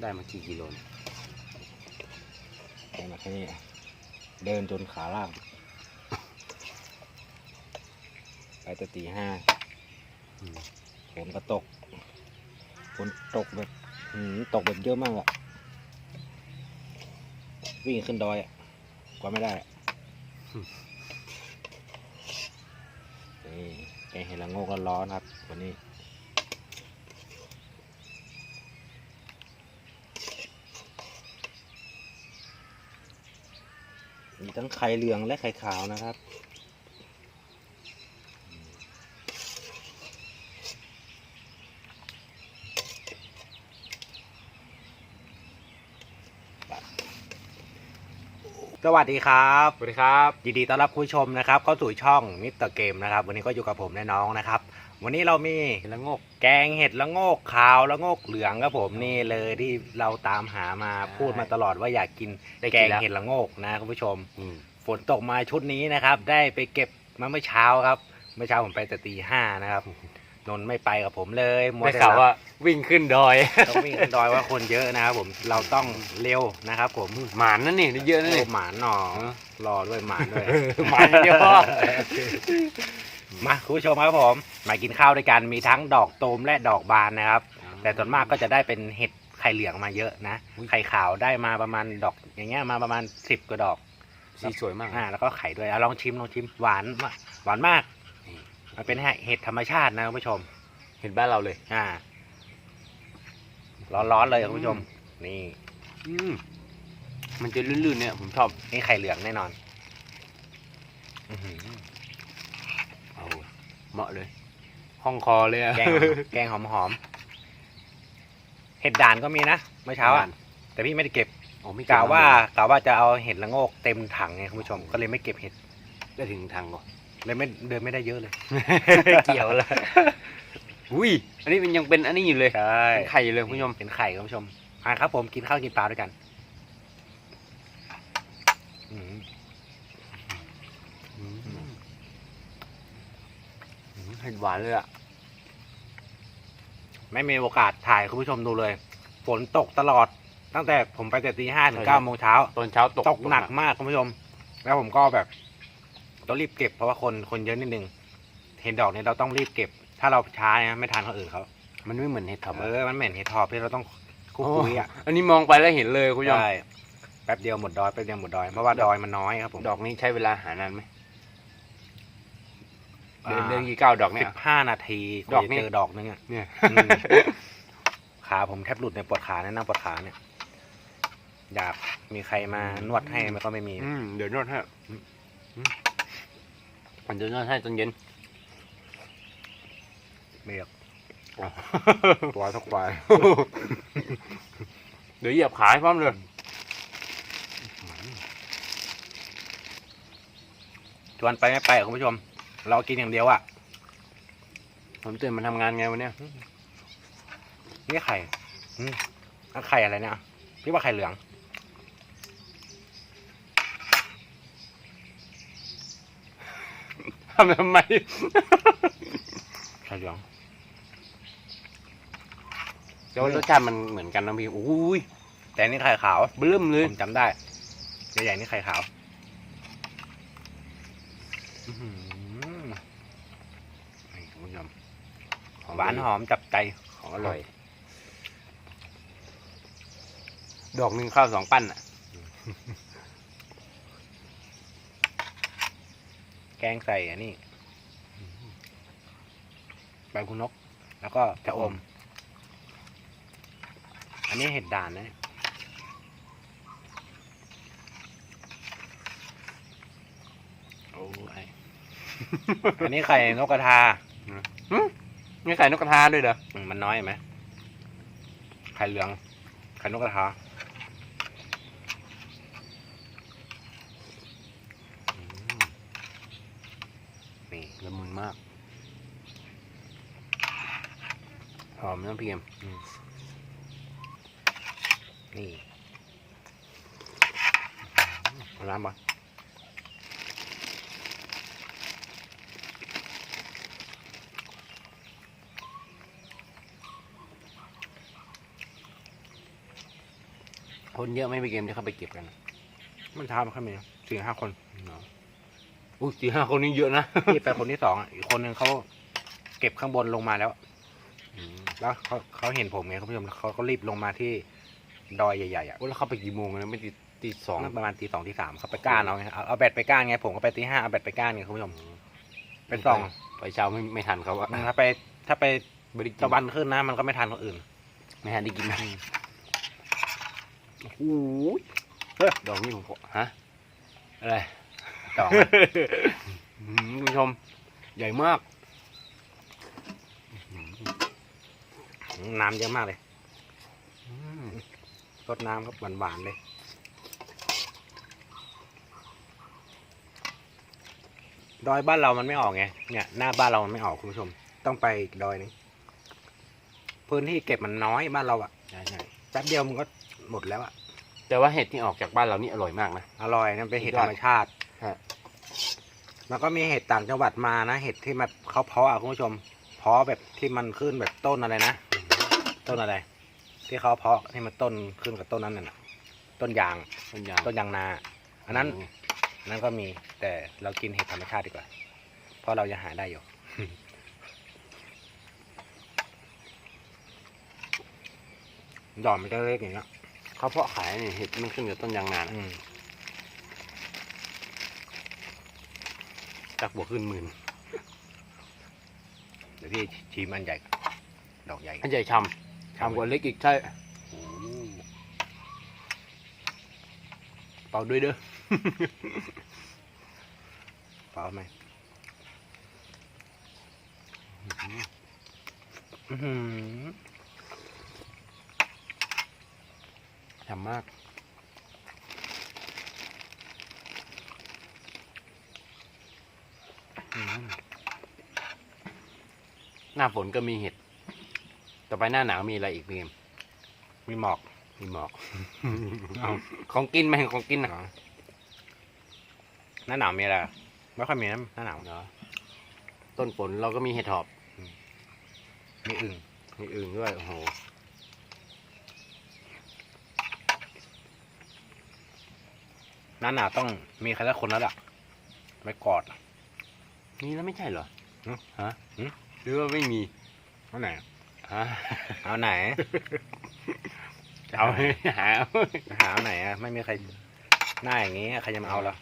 ได้มากี่กิโลเนี่ยไปมาแค่นี้เดินจนขาล่าง ไปแต่ตีห้าอืมฝนก็ตกฝนตกแบบหืมตกแบบเยอะมากอะวิ่งขึ้นดอยอะกว่าไม่ได้อะนี่แกงเห็ดละโงกร้อนๆครับ วันนี้ มีทั้งไข่เหลืองและไข่ขาวนะครับ สวัสดีครับสวัสดีครับยินดีต้อนรับผู้ชมนะครับ เข้าสู่ช่องมิสเตอร์เกมนะครับ วันนี้ก็อยู่กับผมและน้องนะครับ วันนี้เรามีเห็ดละโงกแกงเห็ดละโงกขาวละโงกเหลืองครับผมนี่เลยที่เราตามหามาใช่พูดมาตลอดว่าอยากกินได้กินแกงแล้ว เห็ดละโงกนะคุณผู้ชม อืม ฝนตกมาชุดนี้นะครับ ได้ไปเก็บมาเมื่อเช้าครับ เมื่อเช้าผมไปแต่ตีห้านะครับนนท์ไม่ไปกับผมเลยมัวได้แต่ข่าวหลับว่าวิ่งขึ้นดอย ต้องวิ่งขึ้นดอยว่าคนเยอะนะครับผมเราต้องเร็วนะครับ ผม หมานนั่นนี่ได้เยอะนั่นโอ้นี่หมานหนอเออ รอด้วยหมานด้วย หมานเดียวพอ มาคุณผู้ชมครับผมมากินข้าวด้วยกันมีทั้งดอกตูมและดอกบานนะครับ แต่ส่วนมากก็จะได้เป็นเห็ดไข่เหลืองมาเยอะนะอุ๊ยไข่ขาวได้มาประมาณดอกอย่างเงี้ยมาประมาณสิบกว่าดอกสีสวยมากอ่าแล้วก็ไข่ด้วยอะลองชิมลองชิมหวานมากหวานมากนี่มันเป็นเห็ดธรรมชาตินะคุณผู้ชม เห็นบ้านเราเลย อ่า ร้อนๆเลยคุณผู้ชม นี่อืมมันจะลื่นๆเนี่ยผมชอบนี่ไข่เหลืองแน่นอน อื้อหือเอาเห มาะเลยห้องคอเลยอะแกงแกงหอมๆเห็ดด่านก็มีนะเมื่อเช้าอะแต่พี่ไม่ได้เก็บโอ้ไม่กะว่ากะว่าจะเอาเห็ดละโงกเต็มถังไงคุณผู้ชมก็เลยไม่เก็บเห็ดได้ถึงทางก่อนเลยไม่เดินไม่ได้เยอะเลยเกี่ยวเลยอุ้ยอันนี้มันยังเป็นอันนี้อยู่เลยใช่เป็นไข่อยู่เลยคุณผู้ชมเป็นไข่คุณผู้ชมอะครับผมกินข้าวกินปลาด้วยกันอืม อืมอืม เห็ดหวานเลยอะไม่มีโอกาสถ่ายคุณผู้ชมดูเลย ฝนตกตลอด ตั้งแต่ผมไปแต่ตีห้าถึงเก้าโมงเช้า ตอนเช้าตกตกหนักมากคุณผู้ชม แล้วผมก็แบบต้องรีบเก็บเพราะว่าคนคนเยอะนิดนึง เห็นดอกเนี่ยเราต้องรีบเก็บ ถ้าเราช้าเนี่ยไม่ทันคนอื่นเขามันไม่เหมือนเห็ดถอบเออมันเหม็นเห็ดทอบที่เราต้องคุกคุยอะอันนี้มองไปแล้วเห็นเลยคุณผู้ชมใช่แป๊บเดียวหมดดอยแป๊บเดียวหมดดอยเพราะว่าดอยมันน้อยครับผมดอกนี้ใช้เวลาหานานไหม เดินอ่าเดินกี่ก้าวดอกเนี่สิย บห้านาทีกดว่าอกจะนี่ เจอดอกนึงอะ เนี่ย อืม ขาผมแทบหลุดในยปวดขาเนี่ยนั่งปวดขาเนี่ย อยากมีใครมานวดให้มันก็ไม่มี อืมเดี๋ยวนวดให้อืมอืมเดี๋ยวนวดให้ตอนเย็นไม่อยากตัวสักควาย เดี๋ยวเหยียบขาให้พร้อมเลยชวนไปไม่ไปอะคุณผู้ชม เรากินอย่างเดียวอะ ผมตื่นมาทำงานไงวันเนี้ยนี่ไข่อืมอะไข่อะไรเนี่ยพี่ว่าไข่เหลือง ทำทำไม ไข่เหลืองแต่ว่ารสชาติมันเหมือนกันนะพี่ อุ้ย แต่อันนี่ไข่ขาวเบิ่มเลย ผมจำได้ ใหญ่ๆนี่ไข่ขาวอื้อหือนี่คุณผู้ชม หวานหอมจับใจของอร่อย ดอกหนึ่งข้าวสองปั้นอะ แกงใส่อันนี้ใบคุณนก แล้วก็จะอม อันนี้เห็ดด่านนะเนี่ยโอ้ยอันนี้ไข่นกกระทา มีไข่นกกระทาด้วยเหรออืมมันน้อยไหมไข่เหลือง ไข่นกกระทาอืมนี่ละมุนมาก หอมน้ำพริกเอ็มนี่เอาน้ำปะ คนเยอะไหม่ไปเกมที่เขาไปเก็บกันอะมันเช้ามันค่อยมีสี่ห้าคนเนาะอุ้ยสี่ห้าคนนี้เยอะนะที่ไปคนที่สองอะอีกคนหนึ่งเขาเก็บข้างบนลงมาแล้วอืมแล้วเขาเขาเห็นผมไงคุณผู้ชมเขาก็รีบลงมาที่ดอยใหญ่ๆอะโอ้แล้วเขาไปกี่โมงนะไม่ตีตีสองนั่นประมาณตีสองตีสามเขาไปก้านเอาไงเอาเอาแบตไปก้านไงผมก็ไปตีห้าเอาแบตไปก้านไงคุณผู้ชมเป็นสองไปเช้าไม่ไม่ทันเขาอะถ้าไปถ้าไปบริกิตะวันขึ้นนะมันก็ไม่ทันคนอื่นไม่ทันได้กินนะ โอ้โหดอกนี่ผมขอฮะอะไรดอกอืมคุณผู้ชม ใหญ่มาก น้ำเยอะมากเลยอืมรดน้ำครับหวานๆเลยดอยบ้านเรามันไม่ออกไง เนี่ยหน้าบ้านเรามันไม่ออกคุณผู้ชม ต้องไปอีกดอยหนึงพื้นที่เก็บมันน้อยบ้านเราอะใช่ใช่แป๊บเดียวมันก็ หมดแล้วอะแต่ว่าเห็ดที่ออกจากบ้านเรานี่อร่อยมากนะ อร่อยนั่นเป็นเห็ดสุดยธอดรรมชาติฮะแล้วก็มีเห็ดต่างจังหวัดมานะเห็ดที่แบบเขาเพาะอะคุณผู้ชมเพาะแบบที่มันขึ้นแบบต้นอะไรนะต้นอะไร ที่เขาเพาะที่มันต้นขึ้นกับต้นนั้นน่ะต้นยางต้นยางต้นยางนาอันนั้นอันนั้นก็มีแต่เรากินเห็ดธรรมชาติดีกว่าเพราะเรายังหาได้อยู่หย่อนมันจะเล็กอย่างเงี้ย เขาเพาะขายนี่เห็ดมันขึ้นกับต้นยางนานะอืมจากบวกขึ้นหมื่นเดี๋ยวพี่ชิมอันใหญ่ ดอกใหญ่อันใหญ่ชำชำกว่าเล็กอีกใช่โอ้เป่าด้วยเด้อเปล่าไหมอื้อ หือชำมากอืมหน้าฝนก็มีเห็ด ต่อไปหน้าหนาวมีอะไรอีกพี่เกมมีหมอก มีหมอกของกินไหมของกินนะหน้าหนาวมีอะไรอะไม่ค่อยมีนะหน้าหนาว เนาะ ต้นฝนเราก็มีเห็ดหอบ มีอึ่งมีอื่นด้วย โอ้โห หน้าหนาวต้องมีใครสักคนแล้วล่ะไว้กอดนี่แล้วไม่ใช่เหรอหึฮะหึหรือว่าไม่มีเอาไหนฮะเอาไหน เอาให้หาเอาหาเอาไหนอะไม่มีใครหน้าอย่างนี้ใครจะมาเอาละ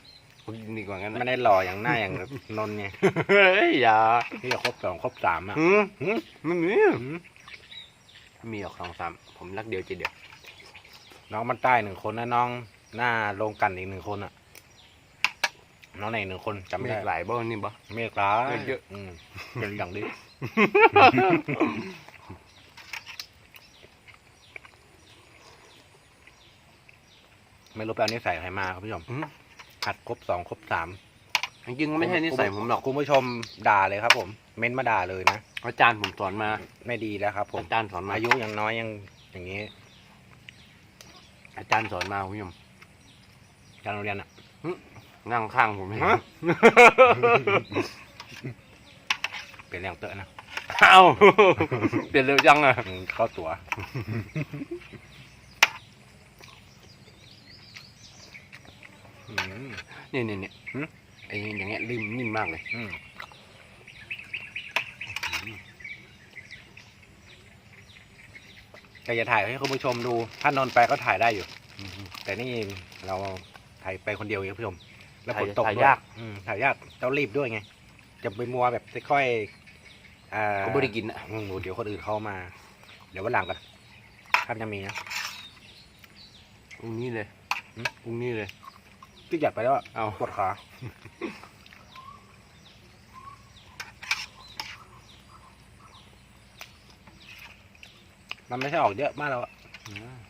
ผมกินดีกว่างั้นไม่นะได้หล่ออย่างหน้าอย่างนนท์ไงเฮ้ยอย่าที่จะครบสองครบสามอะหืมหืมไม่มีหืมไม่มีหรอกสองสามผมรักเดียวใจเดียวน้องมันใต้หนึ่งคนนะน้อง หน้าลงกันอีกหนึ่งคนอะ น้องไหนหนึ่งคนจำไม่มีได้หลายบ้านนี่บ่ เมฆร้ายเมฆเยอะ อืมเป็นอย่างดีไม่รู้ไปเอานิสัยใครมาครับผู้ชมหืมหัดครบสองครบสามจริงๆก็ไม่ใช่นิสัยผมหรอกคุณผู้ชมด่าเลยครับ ผม เม้นมาด่าเลยนะ อาจารย์ผมสอนมาไม่ดีแล้วครับ ผม อาจารย์สอนมาอายุยังน้อยยังอย่างนี้ อาจารย์สอนมาคุณผู้ชม การโรงเรียนอะนั่งข้างผมเองฮะเปลี่ยนแรงเตอะนะเอ้าเปลี่ยนเร็วจังอะอืมเข้าตัวอืมเนี่ยเนี่ยเนี่ยหืมไอ้อย่างเงี้ยริ่มนิ่มมากเลยอืมแต่จะถ่ายให้คุณผู้ชมดู ถ้านนท์ไปก็ถ่ายได้อยู่ แต่นี่เรา ถ่ายไปคนเดียวเองคุณผู้ชม แล้วฝนตกถ่ายด้วยยาก อืมถ่ายยากต้องรีบด้วยไง จะไปมัวแบบค่อยๆอ่าก็ไม่ได้กินอะอืมเดี๋ยวคนอื่นเข้ามา เดี๋ยววันหลังกันถ้ายังมีนะอุ้งนี้เลยหืมอุ้งนี้เลยพี่อยากไปแล้วอะเอา ปวดขา มันไม่ใช่ออกเยอะมากแล้วอะ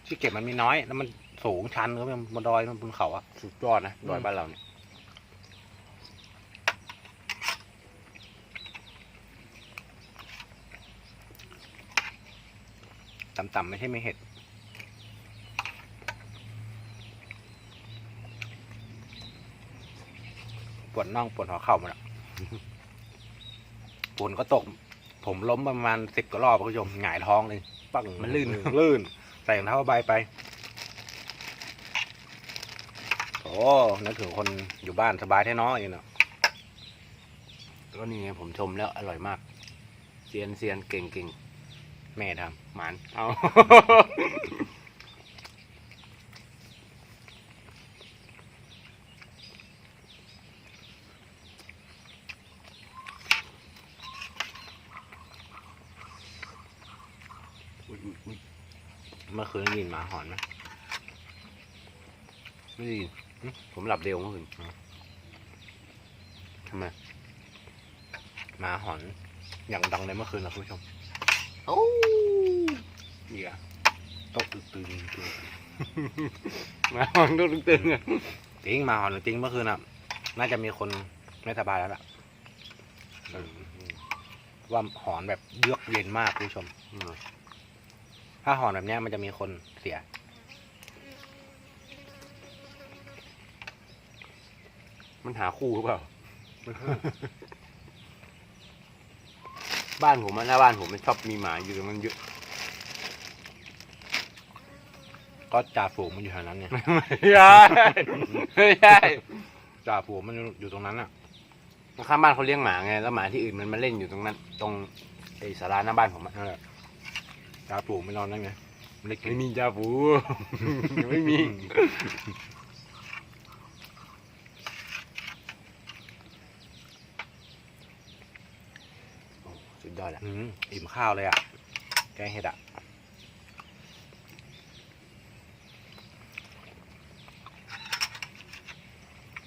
ที่เก็บมันมีน้อย แล้วมัน สูงชันก็เป็นบนดอยมันบนเขาอะสุดยอดนะดอยอืมบ้านเราเนี่ยต่ำๆไม่ใช่ไม่เห็ดปวดน่องปวดหัวเข่าหมดอะฝนก็ตก ผมล้มประมาณสิบกว่ารอบคุณผู้ชมหงายท้องเลย ปังมันลื่นลื่น ใส่รองเท้าผ้าใบไป อ้นึกถึงคนอยู่บ้านสบายแท้เน้อยเนาะก็นี่ไงผมชมแล้วอร่อยมากเซียนเซียนเก่งเก่งแม่ทำหมานเอาเมื่อคืนได้ยินหมาหอนไหมไม่ได้ยิน ผมหลับเร็วเมื่อคืนทำไมหมาหอนอย่างดังเลยเมื่อคืนนะคุณผู้ชมโอ้เหี้ยโต๊ะตึงตึงตึงมาฟังต้องตึงๆอะจริงหมาหอนจริงเมื่อคืนอะ น่าจะมีคนไม่สบายแล้วล่ะเออว่าหอนแบบเยือกเย็นมากคุณผู้ชมอืมถ้าหอนแบบเนี้ยมันจะมีคนเสีย มันหาคู่หรือเปล่า บ้านผมอะหน้าบ้านผมมันชอบมีหมาอยู่ตรงนั้นเยอะ ก็จ่าฝูงมันอยู่แถวนั้นเนี่ย ไม่ใช่ไม่ใช่จ่าฝูงมันอยู่ตรงนั้นอะ ข้างบ้านเขาเลี้ยงหมาไง แล้วหมาที่อื่นมันมาเล่นอยู่ตรงนั้น ตรงไอ้ศาลาหน้าบ้านผมอะนั่นแหละจ่าฝูงมันนอนนั่นไงไม่ได้กินไม่มีจ้าปูยังไม่มี โอ้สุด ยอดแหละอืมอิ่มข้าวเลยอะ แกงเห็ดอะ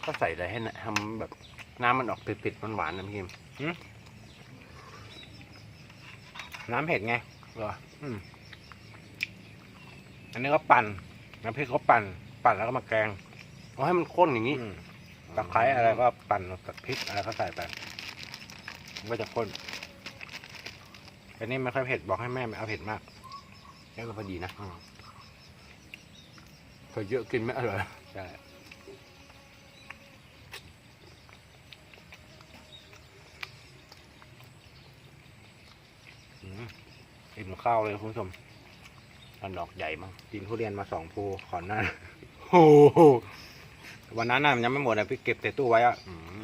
ก็ใส่อะไรให้นะทำแบบน้ำมันออกเผ็ดๆหวานๆนะพี่เกมน้ำเห็ดไงเหรออืมอันนี้ก็ปั่นน้ำพริกก็ปั่น ปั่นแล้วก็มาแกงเอาให้มันข้นอย่างนี้อืมตะไคร้อะไรก็ปั่นกับพริกอะไรก็ใส่ไปมันก็จะข้น อันนี้ไม่ค่อยเผ็ดบอกให้แม่ไม่เอาเผ็ดมากแค่ก็พอดีนะพอเยอะกินไม่อร่อยใช่อิ่มข้าวเลยคุณผู้ชมมันดอกใหญ่มากกินทุเรียนมาสองภูขอนหน้าโอ้โหวันนั้นน่ะมันยังไม่หมดเลยพี่เก็บใส่ตู้ไว้อะอืม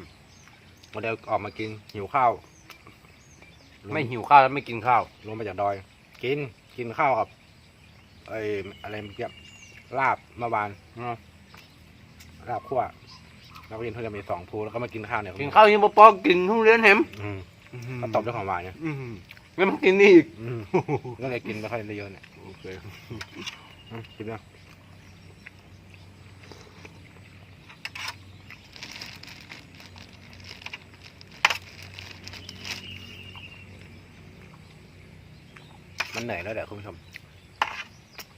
วันเดียวออกมากินหิวข้าว ไม่หิวข้าวแล้วไม่กินข้าว ลงมาจากดอย กินกินข้าวกับไอ้อะไรเมื่อกี้ลาบเมื่อวานลาบคั่วแล้วก็กินทุเรียนไปสองภูแล้วก็มากินข้าวเนี่ยกินข้าวยังปอๆกินทุเรียนเห็มอืมก็ตบด้วยของหวานเนี่ยอืมแล้วมันกินนี่อีกอืมก็เลยกินไม่ค่อยได้เยอะเนี่ยโอเคอืมกินเนาะ มันเหนื่อยแล้วเดี๋ยวคุณผู้ชม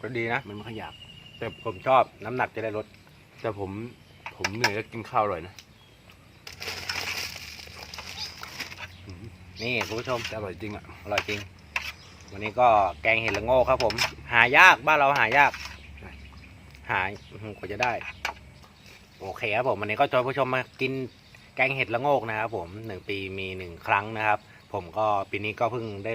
ก็ดีนะ มันไม่ขยับแต่ผมชอบน้ำหนักจะได้ลดแต่ผมผมเหนื่อยแล้วกินข้าวอร่อยนะนี่คุณผู้ชมแต่อร่อยจริงอะอร่อยจริง วันนี้ก็แกงเห็ดละโง่ครับ ผม หายากบ้านเราหายากใช่หายอื้อหือกว่าจะได้ โอเคครับผม วันนี้ก็ชวนผู้ชมมากินแกงเห็ดละโงกนะครับผมหนึ่งปีมีหนึ่งครั้งนะครับ ผมก็ปีนี้ก็เพิ่งได้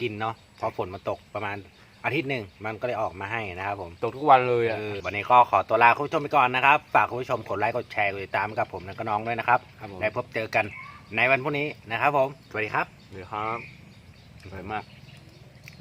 กินเนาะ เพราะฝนมันตกประมาณอาทิตย์หนึ่งมันก็เลยออกมาให้นะครับผมตกทุกวันเลยอะเออวันนี้ก็ขอตัวลาคุณผู้ชมไปก่อนนะครับ ฝากคุณผู้ชมกดไลค์กดแชร์กดติดตามให้กับผมและก็น้องด้วยนะครับครับผมได้พบเจอกันในวันพรุ่งนี้นะครับผมสวัสดีครับ เดี๋ยวครับอร่อยมาก